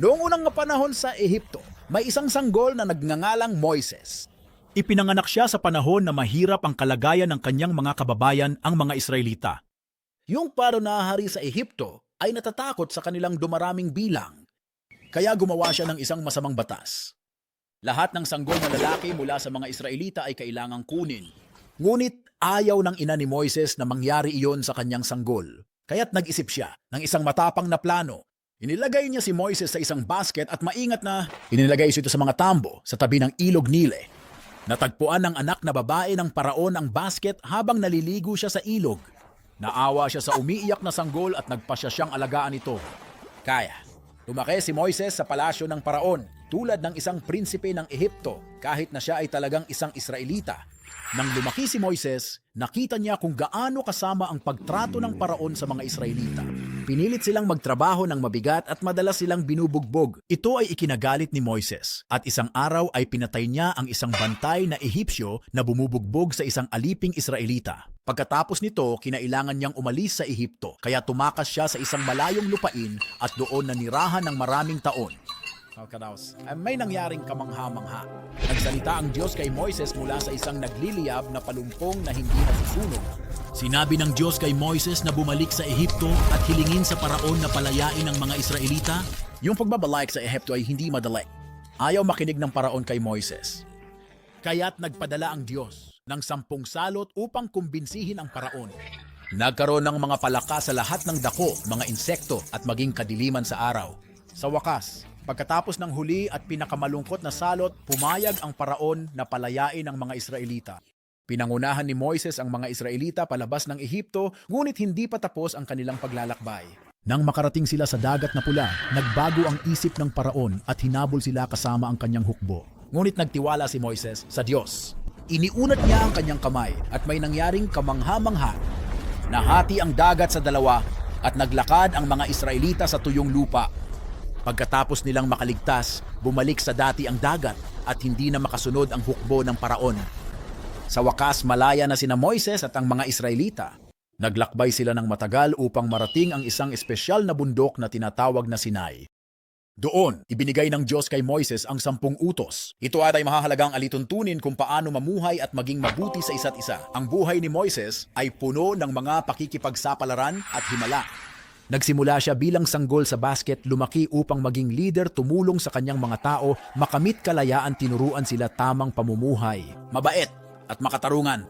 Noong unang panahon sa Ehipto, may isang sanggol na nagngangalang Moises. Ipinanganak siya sa panahon na mahirap ang kalagayan ng kanyang mga kababayan, ang mga Israelita. Yung paro na hari sa Ehipto ay natatakot sa kanilang dumaraming bilang. Kaya gumawa siya ng isang masamang batas. Lahat ng sanggol na lalaki mula sa mga Israelita ay kailangang kunin. Ngunit ayaw ng ina ni Moises na mangyari iyon sa kanyang sanggol. Kaya't nag-isip siya ng isang matapang na plano. Inilagay niya si Moises sa isang basket at maingat na inilagay ito sa mga tambo sa tabi ng ilog Nile. Natagpuan ng anak na babae ng paraon ang basket habang naliligo siya sa ilog. Naawa siya sa umiiyak na sanggol at nagpasya siyang alagaan ito. Kaya, lumaki si Moises sa palasyo ng paraon tulad ng isang prinsipe ng Ehipto kahit na siya ay talagang isang Israelita. Nang lumaki si Moises, nakita niya kung gaano kasama ang pagtrato ng paraon sa mga Israelita. Pinilit silang magtrabaho ng mabigat at madalas silang binubugbog. Ito ay ikinagalit ni Moises at isang araw ay pinatay niya ang isang bantay na Ehipsyo na bumubugbog sa isang aliping Israelita. Pagkatapos nito, kinailangan niyang umalis sa Ehipto kaya tumakas siya sa isang malayong lupain at doon nanirahan ng maraming taon. Kalkadaos, ay may nangyaring kamangha-mangha. Nagsalita ang Diyos kay Moises mula sa isang nagliliyab na palumpong na hindi nasusunog. Sinabi ng Diyos kay Moises na bumalik sa Ehipto at hilingin sa paraon na palayain ang mga Israelita. Yung pagbabalik sa Ehipto ay hindi madali. Ayaw makinig ng paraon kay Moises. Kaya't nagpadala ang Diyos ng sampung salot upang kumbinsihin ang paraon. Nagkaroon ng mga palaka sa lahat ng dako, mga insekto at maging kadiliman sa araw. Sa wakas, pagkatapos ng huli at pinakamalungkot na salot, pumayag ang paraon na palayain ang mga Israelita. Pinangunahan ni Moises ang mga Israelita palabas ng Ehipto, ngunit hindi pa tapos ang kanilang paglalakbay. Nang makarating sila sa dagat na pula, nagbago ang isip ng paraon at hinabol sila kasama ang kanyang hukbo. Ngunit nagtiwala si Moises sa Diyos. Iniunat niya ang kanyang kamay at may nangyaring kamangha-mangha. Nahati ang dagat sa dalawa at naglakad ang mga Israelita sa tuyong lupa. Pagkatapos nilang makaligtas, bumalik sa dati ang dagat at hindi na makasunod ang hukbo ng paraon. Sa wakas, malaya na sina Moises at ang mga Israelita. Naglakbay sila ng matagal upang marating ang isang espesyal na bundok na tinatawag na Sinai. Doon, ibinigay ng Diyos kay Moises ang sampung utos. Ito ay mahahalagang alituntunin kung paano mamuhay at maging mabuti sa isa't isa. Ang buhay ni Moises ay puno ng mga pakikipagsapalaran at himala. Nagsimula siya bilang sanggol sa basket, lumaki upang maging leader, tumulong sa kanyang mga tao, makamit kalayaan tinuruan sila tamang pamumuhay. Mabait at makatarungan.